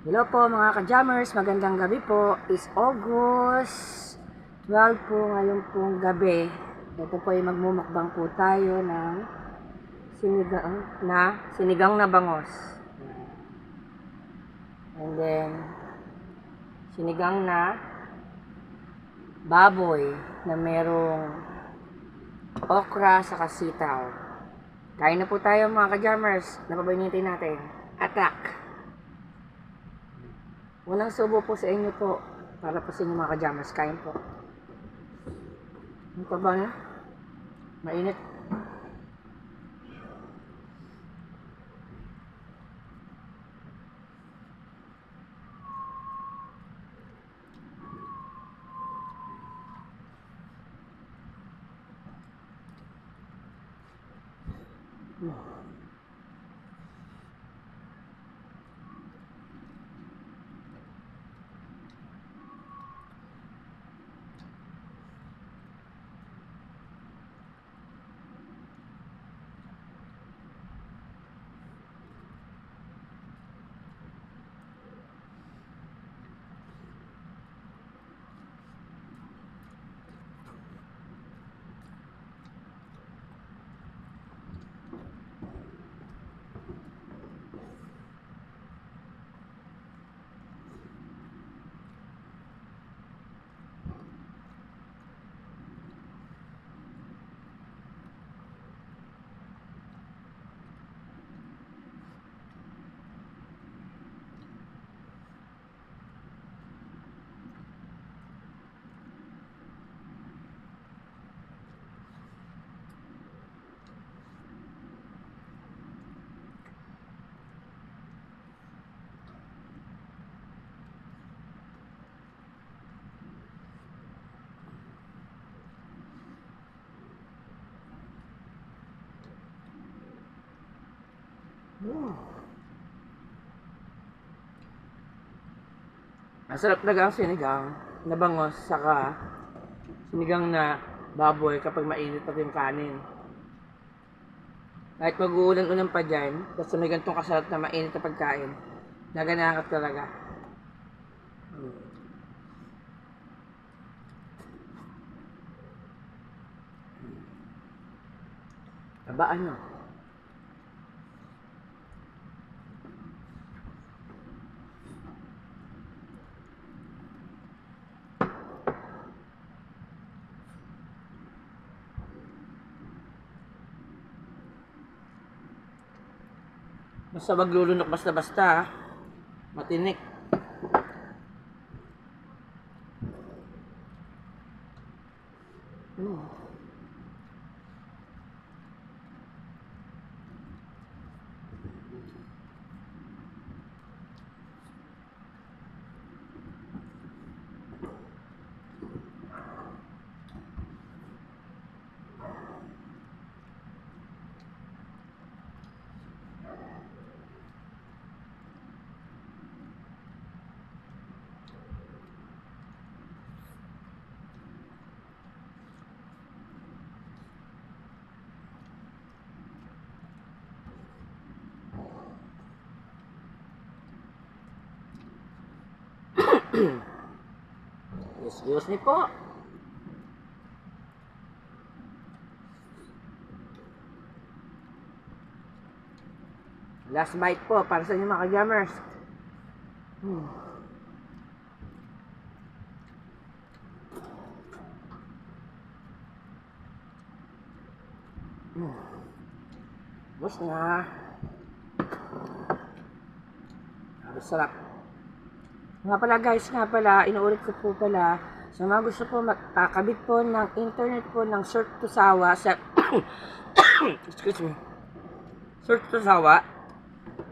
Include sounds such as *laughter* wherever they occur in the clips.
Hello po mga ka-jammers, magandang gabi po. It's August 12 po ngayon pong gabi. Ito po ay magmumukbang po tayo ng sinigang na sinigang na bangos. And then sinigang na baboy na merong okra sa kasitaw. Kain na po tayo mga ka-jammers. Napabaynitin natin. Attack! Unang subo po sa inyo po. Para po sa inyo mga ka-jammers. Kain po. Ano pa ba na? Mainit. Masarap talaga ang sinigang na bangos saka sinigang na baboy kapag mainit pa yung kanin. Kahit mag-uulan-ulan pa dyan, basta may ganitong kasarap na mainit na pagkain, naganahan ka talaga. Aba ano? Basta maglulunok basta-basta, matinik. Mm. *clears throat* Excuse me po. Last bite po para sa inyo mga ka-jammers. Hmm. Hmm. Bus na. Ang sarap. Nga pala guys, nga pala, inuulit ko po pala, sa mga gusto po magkakabit po ng internet po ng Short to Sawa sa *coughs* excuse me. Short to Sawa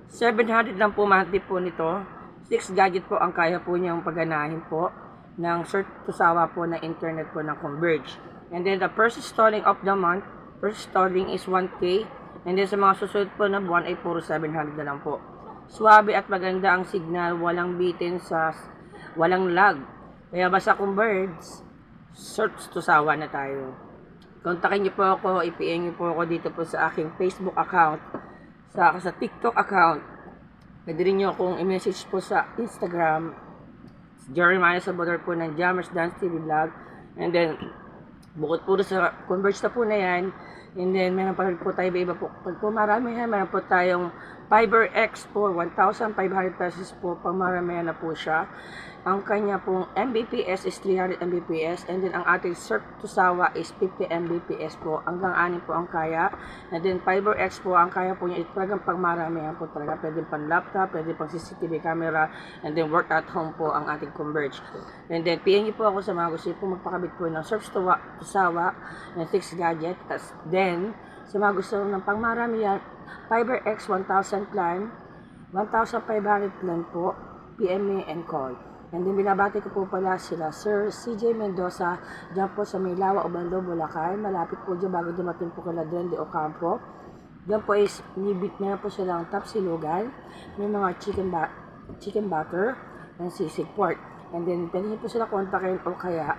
700 lang po monthly po nito. 6 gadget po ang kaya po niyang paganahin po ng Short to Sawa po na internet po ng Converge. And then the first installing of the month first installing is 1k and then sa mga susunod po na buwan ay puro 700 na lang po Swabe at maganda ang signal, walang bitin sa walang lag. Kaya basta kung birds, search to sawa na tayo. Kontakin niyo po ako, i-PM niyo po ako dito po sa aking Facebook account, sa, sa TikTok account, Pwede rin nyo akong i-message po sa Instagram. Jeremiah Salvador po ng Jammers Dance TV Vlog. And then, bukod po sa Converge na po na yan. And then, meron pa rin po tayo iba po. Pag po marami yan, meron po tayong Fiber X po, 1,500 pesos po. Pang marami na po siya. Ang kanya pong Mbps is 300 Mbps. And then, ang ating Surf to Sawa is 50 Mbps po. Hanggang 6 po ang kaya. And then, Fiber X po, ang kaya po niya is talagang pang marami yan po talaga. Pwede pang laptop, pwede pang CCTV camera. And then, work at home po ang ating Converge. And then, PM po ako sa mga gusto po magpakabit po ng Surf to Wa- to Sawa ng 6 gadget. Tas, then, sa mga gusto ng pang marami yan, Fiber X 1,000 plan, 1,500 plan po, PM me and call. And then binabati ko po pala sila Sir CJ Mendoza dyan po sa Maylawa, Obando, Bulacan. Malapit po dyan bago dumating po kala Duende Ocampo. Dyan po is nibit na po silang top silugan. May mga chicken, ba chicken butter and sisig pork. And then pwede po sila kontakin o kaya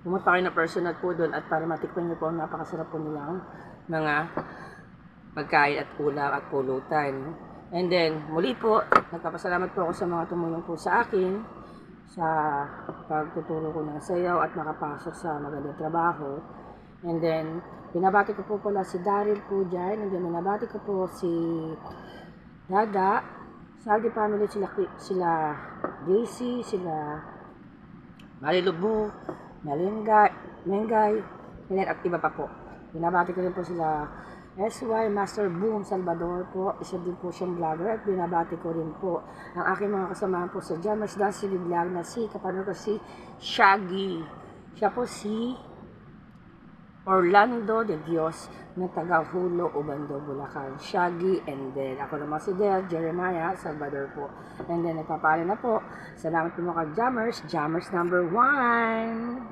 pumunta kayo na personal po doon at para matikman niyo po ang napakasarap po nilang mga pagkain at ulam at pulutan. And then, muli po, nagpapasalamat po ako sa mga tumulong po sa akin sa pagtuturo ko ng sayaw at nakapasok sa magandang trabaho. And then, binabati ko po pala si Daryl po dyan. And then, binabati ko po si Dada, Saldi family, sila, sila JC, sila Marilubu, Malingay, Mengay, and then, at iba pa po. Binabati ko rin po sila SY Master Boom Salvador po. Isa din po siyang vlogger at binabati ko rin po ang aking mga kasamahan po sa Jammers Dance TV Vlog na si kapano ko si Shaggy. Siya po si Orlando de Dios na taga Hulo, Ubando, Bulacan. Shaggy and then ako naman si Del Jeremiah Salvador po. And then nagpapala na po. Salamat po mga Jammers. Jammers number one.